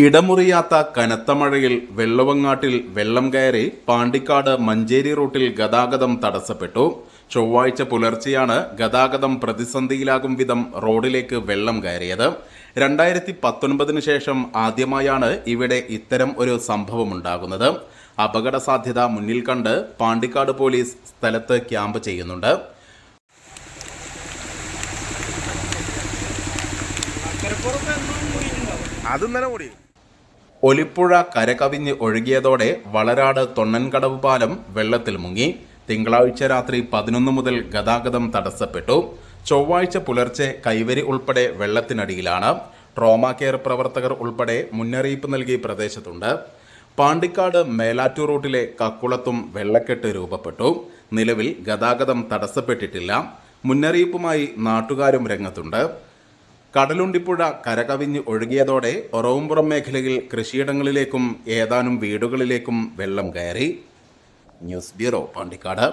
ഇടമുറിയാത്ത കനത്ത മഴയിൽ വെള്ളവങ്ങാട്ടിൽ വെള്ളം കയറി പാണ്ടിക്കാട് മഞ്ചേരി റൂട്ടിൽ ഗതാഗതം തടസ്സപ്പെട്ടു. ചൊവ്വാഴ്ച പുലർച്ചെയാണ് ഗതാഗതം പ്രതിസന്ധിയിലാകും വിധം റോഡിലേക്ക് വെള്ളം കയറിയത്. രണ്ടായിരത്തി പത്തൊൻപതിന് ശേഷം ആദ്യമായാണ് ഇവിടെ ഇത്തരം ഒരു സംഭവമുണ്ടാകുന്നത്. അപകട സാധ്യത മുന്നിൽ കണ്ട് പാണ്ടിക്കാട് പോലീസ് സ്ഥലത്ത് ക്യാമ്പ് ചെയ്യുന്നുണ്ട്. അത് ഇന്നലെ മുടി ഒലിപ്പുഴ കരകവിഞ്ഞ് ഒഴുകിയതോടെ വളരാട് തൊണ്ണൻകടവ് പാലം വെള്ളത്തിൽ മുങ്ങി. തിങ്കളാഴ്ച രാത്രി പതിനൊന്ന് മുതൽ ഗതാഗതം തടസ്സപ്പെട്ടു. ചൊവ്വാഴ്ച പുലർച്ചെ കൈവരി ഉൾപ്പെടെ വെള്ളത്തിനടിയിലാണ്. ട്രോമ കെയർ പ്രവർത്തകർ ഉൾപ്പെടെ മുന്നറിയിപ്പ് നൽകി പ്രദേശത്തുണ്ട്. പാണ്ടിക്കാട് മേലാറ്റൂർ റൂട്ടിലെ കക്കുളത്തും വെള്ളക്കെട്ട് രൂപപ്പെട്ടു. നിലവിൽ ഗതാഗതം തടസ്സപ്പെട്ടിട്ടില്ല. മുന്നറിയിപ്പുമായി നാട്ടുകാരും രംഗത്തുണ്ട്. കടലുണ്ടിപ്പുഴ കരകവിഞ്ഞ് ഒഴുകിയതോടെ ഒറവുംപുറം മേഖലയിൽ കൃഷിയിടങ്ങളിലേക്കും ഏതാനും വീടുകളിലേക്കും വെള്ളം കയറി. News bureau Pandikkad.